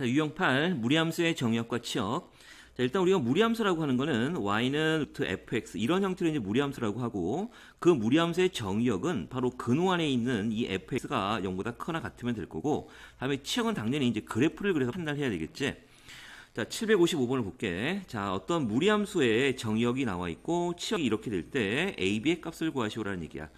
자, 유형 8 무리함수의 정의역과 치역. 자, 일단 우리가 무리함수라고 하는 거는 y는 루트 fx 이런 형태로 이제 무리함수라고 하고 그 무리함수의 정의역은 바로 근호 안에 있는 이 fx가 0보다 크거나 같으면 될 거고 다음에 치역은 당연히 이제 그래프를 그래서 판단해야 되겠지. 자, 755번을 볼게. 자, 어떤 무리함수의 정의역이 나와 있고 치역이 이렇게 될 때 a, b의 값을 구하시오라는 얘기야.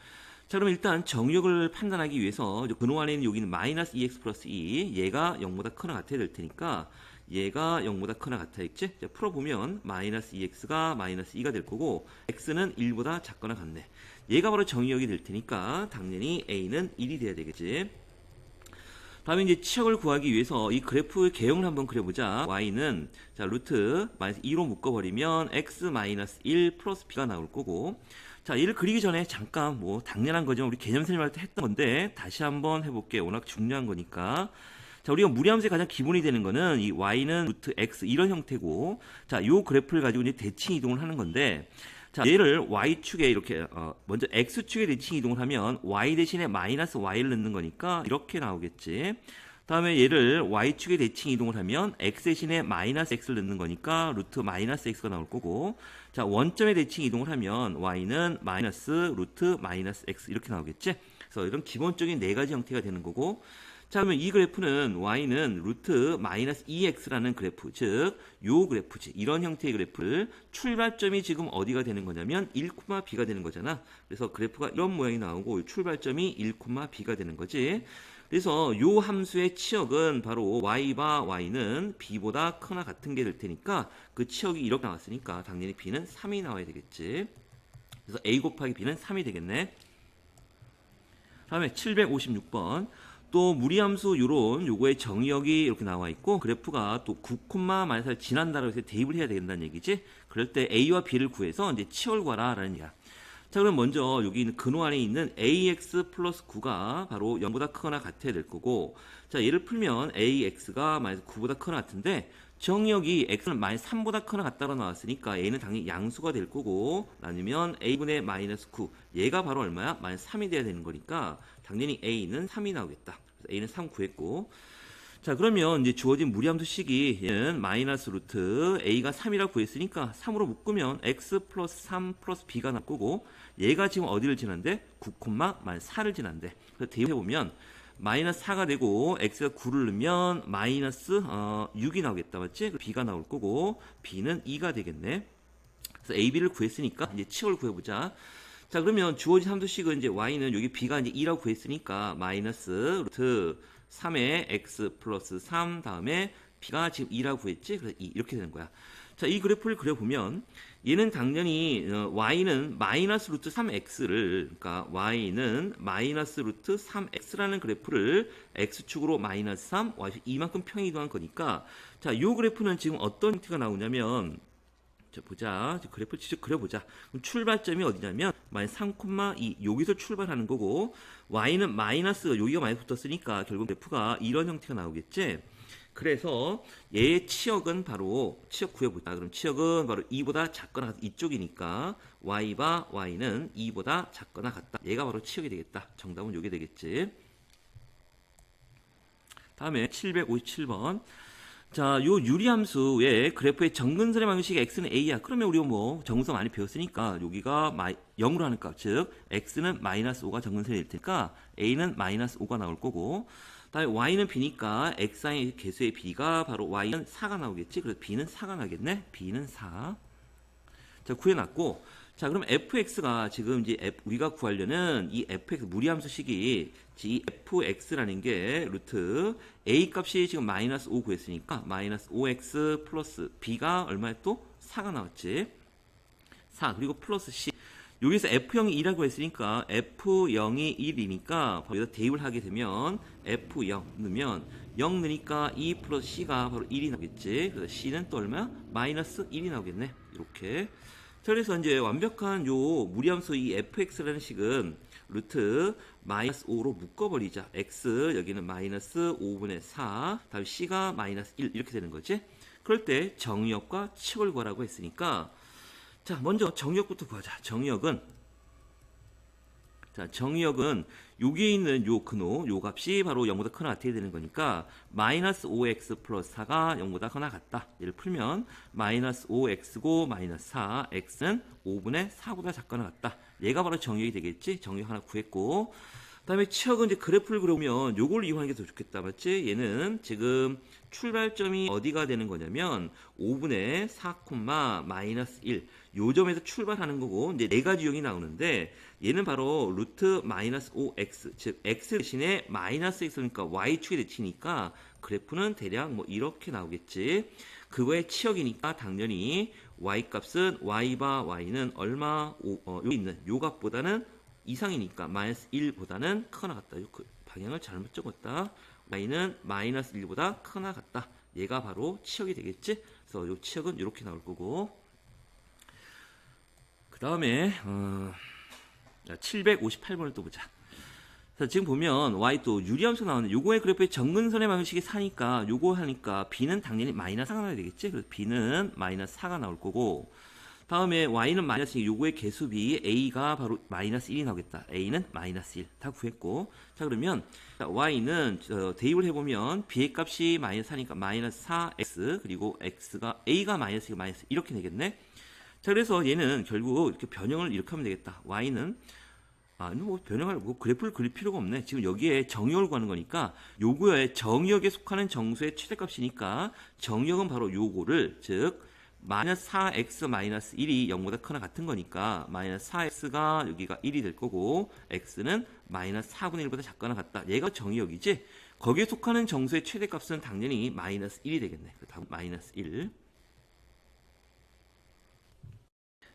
자, 그럼 일단 정의역을 판단하기 위해서 근호 안에 있는 여기는 마이너스 2x 플러스 2 얘가 0보다 크거나 같아야 될 테니까 얘가 0보다 크거나 같아 있지? 자, 풀어보면 마이너스 2x가 마이너스 2가 될 거고 x는 1보다 작거나 같네. 얘가 바로 정의역이 될 테니까 당연히 a는 1이 돼야 되겠지. 다음에 이제 치역을 구하기 위해서 이 그래프 개형을 한번 그려보자. y는 자 루트 마이너스 2로 묶어버리면 x 마이너스 1 플러스 b가 나올 거고 자 얘를 그리기 전에 잠깐 뭐 당연한 거죠. 우리 개념 설명할 때 했던 건데 다시 한번 해볼게. 워낙 중요한 거니까. 자, 우리가 무리함수의 가장 기본이 되는 거는 이 y는 루트 x 이런 형태고, 자, 요 그래프를 가지고 이제 대칭 이동을 하는 건데, 자, 얘를 y축에 이렇게, 어, 먼저 x축에 대칭 이동을 하면 y 대신에 마이너스 y를 넣는 거니까 이렇게 나오겠지. 다음에 얘를 y축에 대칭 이동을 하면 x 대신에 마이너스 x를 넣는 거니까 루트 마이너스 x가 나올 거고, 자, 원점에 대칭 이동을 하면 y는 마이너스 루트 마이너스 x 이렇게 나오겠지. 그래서 이런 기본적인 네 가지 형태가 되는 거고, 자, 그러면 이 그래프는 y는 루트 마이너스 2x라는 그래프, 즉, 요 그래프지. 이런 형태의 그래프를 출발점이 지금 어디가 되는 거냐면 1,b가 되는 거잖아. 그래서 그래프가 이런 모양이 나오고 출발점이 1,b가 되는 거지. 그래서 요 함수의 치역은 바로 y바 y는 b보다 크나 같은 게 될 테니까 그 치역이 이렇게 나왔으니까 당연히 b는 3이 나와야 되겠지. 그래서 a 곱하기 b는 3이 되겠네. 다음에 756번. 또 무리함수 요런 요거의 정의역이 이렇게 나와 있고 그래프가 또 9, 마이너스를 지난다라고 해서 대입을 해야 된다는 얘기지. 그럴 때 a와 b를 구해서 이제 치역을 구하라라는 얘기야. 자, 그럼 먼저 여기 있는 근호 안에 있는 ax 플러스 9가 바로 0보다 크거나 같아야 될 거고 자, 얘를 풀면 ax가 마이너스 9보다 크거나 같은데 정의역이 x는 마이너스 3보다 크거나 같다고 나왔으니까 a는 당연히 양수가 될 거고 아니면 a분의 마이너스 9 얘가 바로 얼마야? 마이너스 3이 돼야 되는 거니까 당연히 a는 3이 나오겠다. 그래서 a는 3 구했고 자 그러면 이제 주어진 무리함수 식이 얘는 마이너스 루트 a가 3이라고 구했으니까 3으로 묶으면 x 플러스 3 플러스 b가 나올 거고 얘가 지금 어디를 지난데? 9, 마이너스 4를 지난데. 그래서 대입해보면 마이너스 4가 되고 x가 9를 넣으면 마이너스 어, 6이 나오겠다. 맞지? b가 나올 거고 b는 2가 되겠네. 그래서 a, b를 구했으니까 이제 치역을 구해보자. 자 그러면 주어진 함수식은 이제 y는 여기 b가 이제 2라고 구했으니까 마이너스 루트 3의 x 플러스 3 다음에 b가 지금 2라고 구했지? 그래서 2 이렇게 되는 거야. 자 이 그래프를 그려보면 얘는 당연히 어, y는 마이너스 루트 3x를 그러니까 y는 마이너스 루트 3x라는 그래프를 x축으로 마이너스 3 y 이만큼 평이 이동한 거니까 자 이 그래프는 지금 어떤 형태가 나오냐면 자, 보자. 그래프 직접 그려보자. 그럼 출발점이 어디냐면, 마이너스 3,2, 여기서 출발하는 거고, y는 마이너스, 여기가 마이너스 붙었으니까, 결국 그래프가 이런 형태가 나오겠지? 그래서, 얘의 치역은 바로, 치역 구해보자. 그럼 치역은 바로 2보다 작거나 같다. 이쪽이니까, y바 y는 2보다 작거나 같다. 얘가 바로 치역이 되겠다. 정답은 요게 되겠지. 다음에 757번. 자, 요 유리함수 의 그래프의 정근선의 방식이 x는 a야. 그러면 우리가 뭐 정근선 많이 배웠으니까 여기가 마이, 0으로 하는 값, 즉 x는 마이너스 5가 정근선이 될 테니까 a는 마이너스 5가 나올 거고 다음에 y는 b니까 x의 개수의 b가 바로 y는 4가 나오겠지. 그래서 b는 4가 나겠네. b는 4. 자, 구해놨고 자, 그럼 fx가 지금 이제 f, 우리가 구하려는 이 fx 무리함수식이 이 fx라는 게 루트 a 값이 지금 마이너스 5 구했으니까 마이너스 5x 플러스 b가 얼마에 또 4가 나왔지. 4 그리고 플러스 c 여기서 f0이 2라고 했으니까 f0이 1이니까 여기다 대입을 하게 되면 f0 넣으면 0 넣으니까 2 플러스 c가 바로 1이 나오겠지. 그래서 c는 또 얼마야? 마이너스 1이 나오겠네. 이렇게. 자, 그래서 이제 완벽한 요 무리함수 이 fx라는 식은 루트 마이너스 5로 묶어버리자. x 여기는 마이너스 5분의 4 다음 c가 마이너스 1 이렇게 되는 거지. 그럴 때 정의역과 치역을 구하라고 했으니까 자 먼저 정의역부터 구하자. 정의역은 자 정의역은 여기에 있는 요 근호, 요 값이 바로 0보다 크거나 같아야 되는 거니까 마이너스 5x 플러스 4가 0보다 크거나 같다. 얘를 풀면 마이너스 5x고 마이너스 4, x는 5분의 4보다 작거나 같다. 얘가 바로 정의이 되겠지? 정의 하나 구했고 그다음에 치역은 이제 그래프를 그려보면 요걸 이용하는 게 더 좋겠다. 맞지? 얘는 지금 출발점이 어디가 되는 거냐면 5분의 4, 마이너스 1. 요 점에서 출발하는 거고 이제 네 가지 유형이 나오는데 얘는 바로 루트 마이너스 5x 즉 x 대신에 마이너스 x니까 y축에 대치니까 그래프는 대략 뭐 이렇게 나오겠지. 그거의 치역이니까 당연히 y 값은 y바 y는 얼마 오, 어, 여기 있는 요 값보다는 이상이니까 마이너스 1보다는 크거나 같다. 요그 방향을 잘못 적었다. y는 마이너스 1보다 크거나 같다. 얘가 바로 치역이 되겠지. 그래서 요 치역은 이렇게 나올 거고. 그 다음에 어, 758번을 또 보자. 자, 지금 보면 y 또 유리함수 나오는데 요거의 그래프의 정근선의 방식이 4니까 요거 하니까 b는 당연히 마이너스 4가 나와야 되겠지. 그래서 b는 마이너스 4가 나올 거고 다음에 y는 마이너스 2, 요거의 개수비 a가 바로 마이너스 1이 나오겠다. a는 마이너스 1. 다 구했고. 자, 그러면 자, y는 어, 대입을 해보면 b의 값이 마이너스 4니까 마이너스 4x 그리고 x가 a가 마이너스 2, 마이너스 이렇게 되겠네. 자, 그래서 얘는 결국 이렇게 변형을 이렇게 하면 되겠다. y는 아, 뭐 변형할 뭐 그래프를 그릴 필요가 없네. 지금 여기에 정의역을 구하는 거니까 요거에 정의역에 속하는 정수의 최대값이니까 정의역은 바로 요거를 즉 마이너스 4x 마이너스 1이 0보다 크나 같은 거니까 마이너스 4x가 여기가 1이 될 거고 x는 마이너스 4분의 1보다 작거나 같다. 얘가 정의역이지. 거기에 속하는 정수의 최대값은 당연히 마이너스 1이 되겠네. 다음 마이너스 1.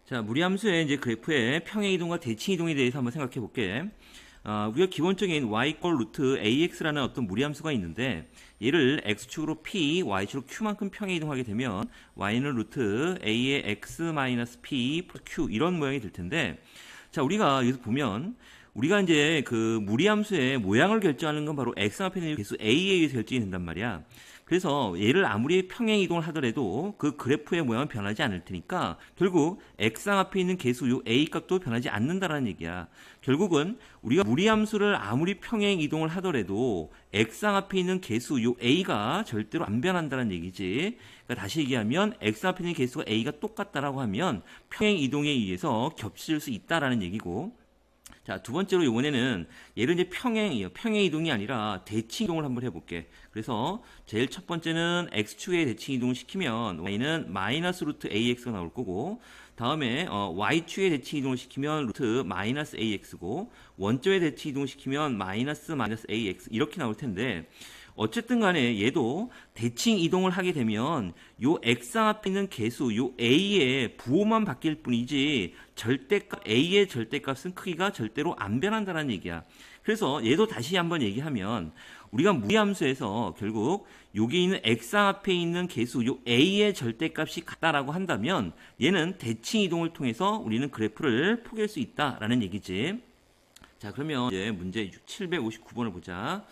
자, 무리함수의 이제 그래프의 평행 이동과 대칭 이동에 대해서 한번 생각해 볼게. 어, 우리가 기본적인 y 꼴 루트 ax라는 어떤 무리함수가 있는데 얘를 x축으로 p, y축으로 q만큼 평행 이동하게 되면 y는 루트 a의 x 마이너스 p q 이런 모양이 될 텐데 자, 우리가 여기서 보면 우리가 이제 그 무리함수의 모양을 결정하는 건 바로 x 앞에 있는 개수 a에 의해서 결정이 된단 말이야. 그래서 얘를 아무리 평행 이동을 하더라도 그 그래프의 모양은 변하지 않을 테니까 결국 x상 앞에 있는 개수 요 a 값도 변하지 않는다라는 얘기야. 결국은 우리가 무리함수를 아무리 평행 이동을 하더라도 x상 앞에 있는 개수 요 a가 절대로 안 변한다는 얘기지. 그러니까 다시 얘기하면 x 앞에 있는 개수가 a가 똑같다라고 하면 평행 이동에 의해서 겹칠 수 있다라는 얘기고 자, 두 번째로 이번에는 얘를 이제 평행이요. 평행 이동이 아니라 대칭 이동을 한번 해볼게. 그래서 제일 첫 번째는 x축에 대칭 이동을 시키면 y는 마이너스 루트 ax가 나올 거고 다음에 어, y축에 대칭 이동을 시키면 루트 마이너스 ax고 원점에 대칭 이동을 시키면 마이너스 마이너스 ax 이렇게 나올 텐데 어쨌든 간에 얘도 대칭 이동을 하게 되면 요 x상 앞에 있는 개수 요 a의 부호만 바뀔 뿐이지 절대값 a의 절대값은 크기가 절대로 안 변한다는 얘기야. 그래서 얘도 다시 한번 얘기하면 우리가 무리함수에서 결국 여기 있는 x상 앞에 있는 개수 요 a의 절대값이 같다라고 한다면 얘는 대칭 이동을 통해서 우리는 그래프를 포기할 수 있다라는 얘기지. 자, 그러면 이제 문제 759번을 보자.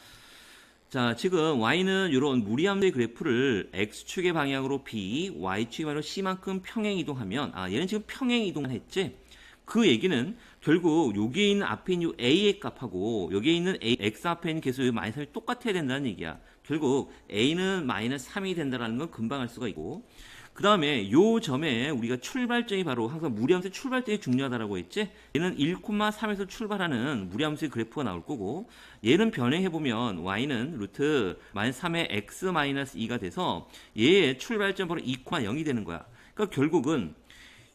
자, 지금 y는 이런 무리함수의 그래프를 x축의 방향으로 b, y축의 방향으로 c만큼 평행 이동하면 아, 얘는 지금 평행 이동을 했지. 그 얘기는 결국 여기에 있는 앞에 있는 a의 값하고 여기에 있는 a, x 앞에 있는 개수 마이너스 3이 똑같아야 된다는 얘기야. 결국 a는 마이너스 3이 된다는 건 금방 알 수가 있고 그 다음에 요 점에 우리가 출발점이 바로 항상 무리함수의 출발점이 중요하다라고 했지 얘는 1,3에서 출발하는 무리함수의 그래프가 나올 거고 얘는 변형해보면 y는 루트 마이너스 3의 x 마이너스 2가 돼서 얘의 출발점 바로 2,0이 되는 거야 그러니까 결국은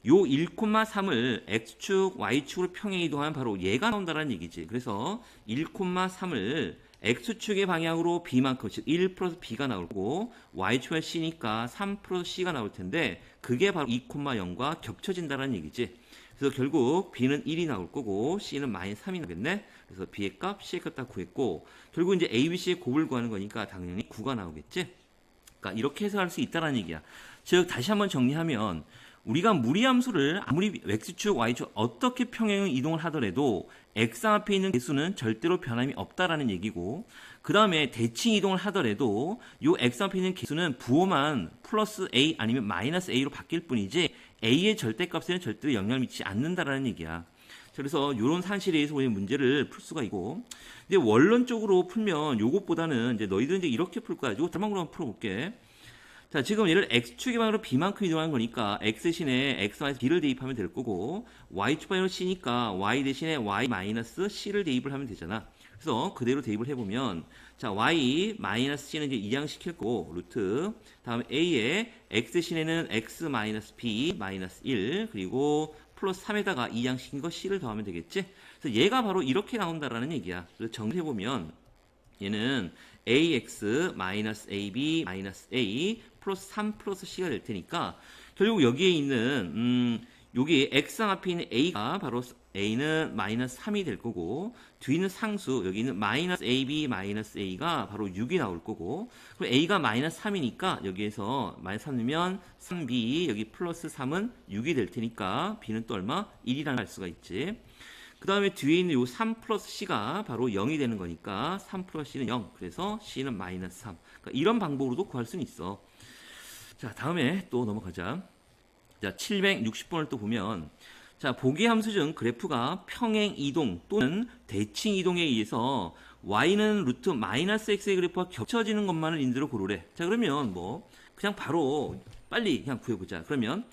요 1,3을 x축, y축으로 평행 이동하면 바로 얘가 나온다는 얘기지. 그래서 1,3을 x축의 방향으로 b만큼 즉1 플러스 b가 나올 거고 y축은 c니까 3 플러스 c가 나올 텐데 그게 바로 2,0과 겹쳐진다는 얘기지. 그래서 결국 b는 1이 나올 거고 c는 마이너스 3이 나겠네. 그래서 b의 값, c의 값 다 구했고 결국 이제 a, b, c의 곱을 구하는 거니까 당연히 9가 나오겠지. 그러니까 이렇게 해석할 수 있다는 얘기야. 즉 다시 한번 정리하면 우리가 무리함수를 아무리 x축, y축 어떻게 평행 이동을 하더라도 x 앞에 있는 개수는 절대로 변함이 없다라는 얘기고 그 다음에 대칭 이동을 하더라도 요 x 앞에 있는 개수는 부호만 플러스 a 아니면 마이너스 a로 바뀔 뿐이지 a의 절대값에는 절대로 영향을 미치지 않는다라는 얘기야. 자, 그래서 이런 사실에 의해서 우리 문제를 풀 수가 있고, 근데 원론적으로 풀면 요것보다는 이제 너희들 이제 이렇게 풀 거야. 요거 다방으로 한번 풀어볼게. 자, 지금 얘를 x축의 방향으로 b만큼 이동하는 거니까 x 대신에 x b를 대입하면 될 거고 y축 방향으로 c니까 y 대신에 y 마이너스 c를 대입을 하면 되잖아. 그래서 그대로 대입을 해보면 자 y 마이너스 c는 이제 이항시킬 거고 루트 다음에 a에 x 대신에는 x 마이너스 b 마이너스 1 그리고 플러스 3에다가 이항시킨 거 c를 더하면 되겠지. 그래서 얘가 바로 이렇게 나온다라는 얘기야. 그래서 정리해보면 얘는 ax 마이너스 ab 마이너스 a 플러스 3 플러스 c가 될 테니까 결국 여기에 있는 음 여기 x상 앞에 있는 a가 바로 a는 마이너스 3이 될 거고 뒤는 상수 여기는 마이너스 ab 마이너스 a가 바로 6이 나올 거고 그럼 a가 마이너스 3이니까 여기에서 마이너스 3 넣으면 3b 여기 플러스 3은 6이 될 테니까 b는 또 얼마? 1이라는 할 수가 있지 그 다음에 뒤에 있는 요 3 플러스 c가 바로 0이 되는 거니까 3 플러스 c는 0 그래서 c는 마이너스 3 그러니까 이런 방법으로도 구할 수는 있어. 자 다음에 또 넘어가자. 자 760번을 또 보면 자 보기 함수 중 그래프가 평행 이동 또는 대칭 이동에 의해서 y는 루트 마이너스 x의 그래프와 겹쳐지는 것만을 인수로 고르래 자 그러면 뭐 그냥 바로 빨리 그냥 구해보자. 그러면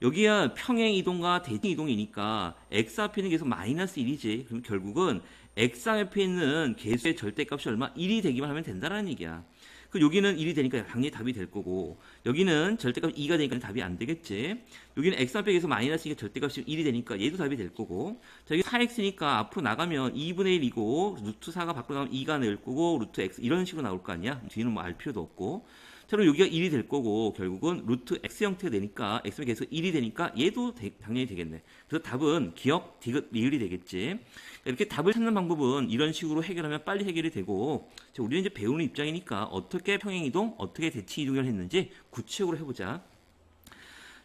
여기야 평행 이동과 대칭 이동이니까 x 앞에 있는 계속 마이너스 1이지. 그럼 결국은 x 앞에 있는 계수의 절대값이 얼마? 1이 되기만 하면 된다라는 얘기야. 그 여기는 1이 되니까 당연히 답이 될 거고 여기는 절대값 2가 되니까 답이 안 되겠지. 여기는 x 앞에 계속 마이너스 2가 절대값이 1이 되니까 얘도 답이 될 거고 자 여기 4x니까 앞으로 나가면 2분의 1이고 루트 4가 밖으로 나가면 2가 낼 거고 루트 x 이런 식으로 나올 거 아니야. 뒤는 뭐 알 필요도 없고 자, 그럼 여기가 1이 될 거고 결국은 루트 x 형태가 되니까 x의 계속 1이 되니까 얘도 대- 당연히 되겠네. 그래서 답은 기억, 디귿, 리을이 되겠지. 이렇게 답을 찾는 방법은 이런 식으로 해결하면 빨리 해결이 되고 자, 우리는 이제 배우는 입장이니까 어떻게 평행이동, 어떻게 대칭이동을 했는지 구체적으로 해보자.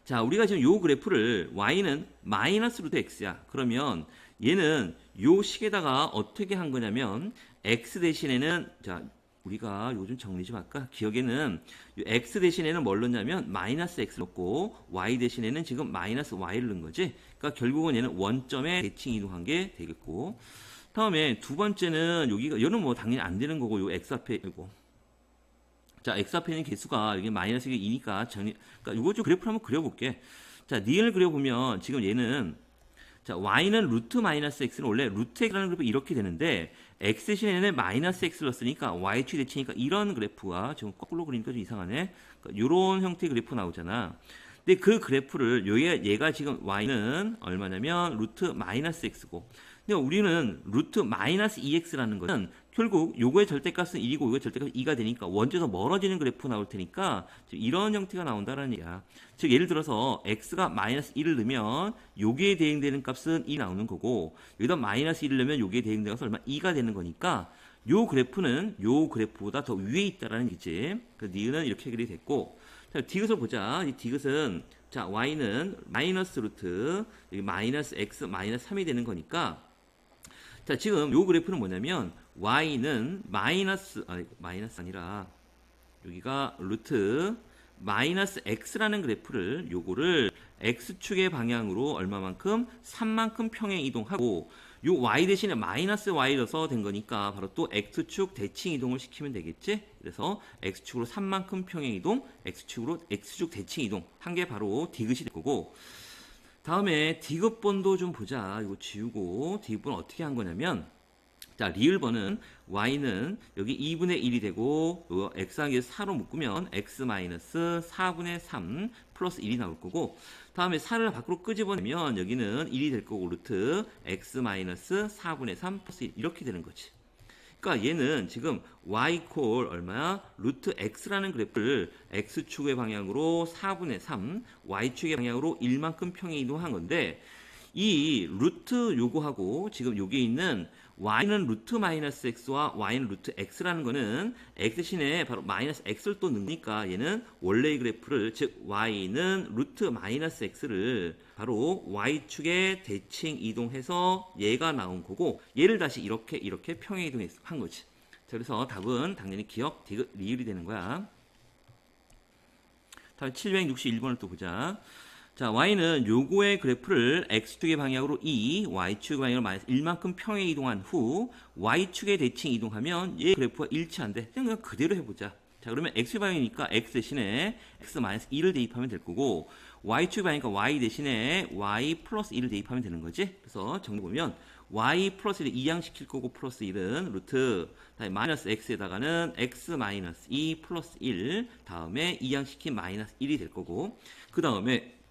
자, 우리가 지금 요 그래프를 y는 마이너스 루트 x야. 그러면 얘는 요 식에다가 어떻게 한 거냐면 x 대신에는 자, 우리가 요즘 정리 좀 할까? 기억에는 요 x 대신에는 뭘 넣냐면 마이너스 x 넣고 y 대신에는 지금 마이너스 y를 넣은 거지. 그러니까 결국은 얘는 원점에 대칭 이동한 게 되겠고. 다음에 두 번째는 여기가 얘는 뭐 당연히 안 되는 거고 요 x 앞에 이거 자, x 앞에 있는 개수가 여기 마이너스 2니까 정리, 그러니까 이거 좀 그래프를 한번 그려볼게. 자, 니을 그려보면 지금 얘는 자, y는 루트 마이너스 x는 원래 루트 x라는 그래프 이렇게 되는데 x 대신에는 마이너스 x를 넣었으니까 y축 대칭이니까 이런 그래프가 지금 거꾸로 그리니까 좀 이상하네. 그러니까 이런 형태의 그래프 나오잖아. 근데 그 그래프를 여기 얘가 지금 y는 얼마냐면 루트 마이너스 x고 근데 우리는 루트 마이너스 2x라는 것은 결국 요거의 절대값은 1이고 요거의 절대값은 2가 되니까 원점에서 멀어지는 그래프 나올 테니까 이런 형태가 나온다는 얘기야. 즉 예를 들어서 x가 마이너스 1을 넣으면 요기에 대응되는 값은 2 나오는 거고 여기다 마이너스 1을 넣으면 요기에 대응되는 값은 얼마 2가 되는 거니까 요 그래프는 요 그래프보다 더 위에 있다라는 얘기지. 그 니은은 이렇게 해결이 됐고 자, 디귿을 보자. 이 디귿은 자 y는 마이너스 루트 여기 마이너스 x 마이너스 3이 되는 거니까 자, 지금 요 그래프는 뭐냐면 y는 마이너스 아니 마이너스 아니라 여기가 루트 마이너스 x라는 그래프를 요거를 x축의 방향으로 얼마만큼 3만큼 평행 이동하고 요 y 대신에 마이너스 y 넣어서 된 거니까 바로 또 x축 대칭 이동을 시키면 되겠지? 그래서 x축으로 3만큼 평행 이동, x축으로 x축 대칭 이동 한 게 바로 디귿이 될 거고 다음에 디귿번도 좀 보자. 이거 지우고 디귿번 어떻게 한 거냐면 자, 리을번은 y는 여기 2분의 1이 되고 요 x항에서 4로 묶으면 x 마이너스 4분의 3 플러스 1이 나올 거고 다음에 4를 밖으로 끄집어내면 여기는 1이 될 거고 루트 x 마이너스 4분의 3 플러스 1 이렇게 되는 거지. 그러니까 얘는 지금 y 콜 얼마야? 루트 x라는 그래프를 x축의 방향으로 4분의 3, y축의 방향으로 1만큼 평행 이동한 건데 이 루트 요거하고 지금 여기에 있는 y는 루트 마이너스 x와 y는 루트 x라는 거는 x 대신에 바로 마이너스 x를 또 넣으니까 얘는 원래의 그래프를 즉 y는 루트 마이너스 x를 바로 y축에 대칭 이동해서 얘가 나온 거고 얘를 다시 이렇게 이렇게 평행 이동한 거지. 자, 그래서 답은 당연히 기억 디귿 리을이 되는 거야. 다음 761번을 또 보자. 자, y는 요거의 그래프를 x축의 방향으로 2, y축의 방향으로 마이너스 1만큼 평행 이동한 후 y축의 대칭 이동하면 얘 그래프가 일치한데 그냥, 그대로 해보자. 자, 그러면 x의 방향이니까 x 대신에 x 마이너스 2를 대입하면 될 거고 y축의 방향이니까 y 대신에 y 플러스 2를 대입하면 되는 거지. 그래서 정리 보면 y 플러스 1을 이항시킬 거고 플러스 1은 루트 다음에 마이너스 x에다가는 x 마이너스 2 플러스 1 다음에 이항시킨 마이너스 1이 될 거고 그 다음에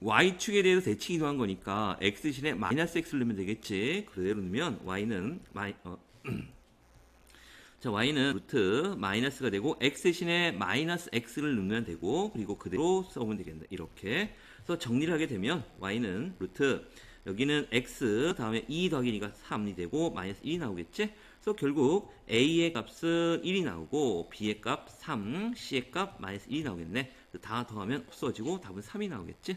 y축에 대해서 대칭 이동한 거니까 x 대신에 마이너스 x를 넣으면 되겠지. 그대로 넣으면 y는 마이, 어, 자 y는 루트 마이너스가 되고 x 대신에 마이너스 x를 넣으면 되고 그리고 그대로 써보면 되겠네. 이렇게. 그래서 정리를 하게 되면 y는 루트 여기는 x 다음에 2 더하기니까 3이 되고 마이너스 1이 나오겠지? 그래서 결국 a의 값은 1이 나오고 b의 값 3 c의 값 마이너스 1이 나오겠네. 다 더하면 없어지고 답은 3이 나오겠지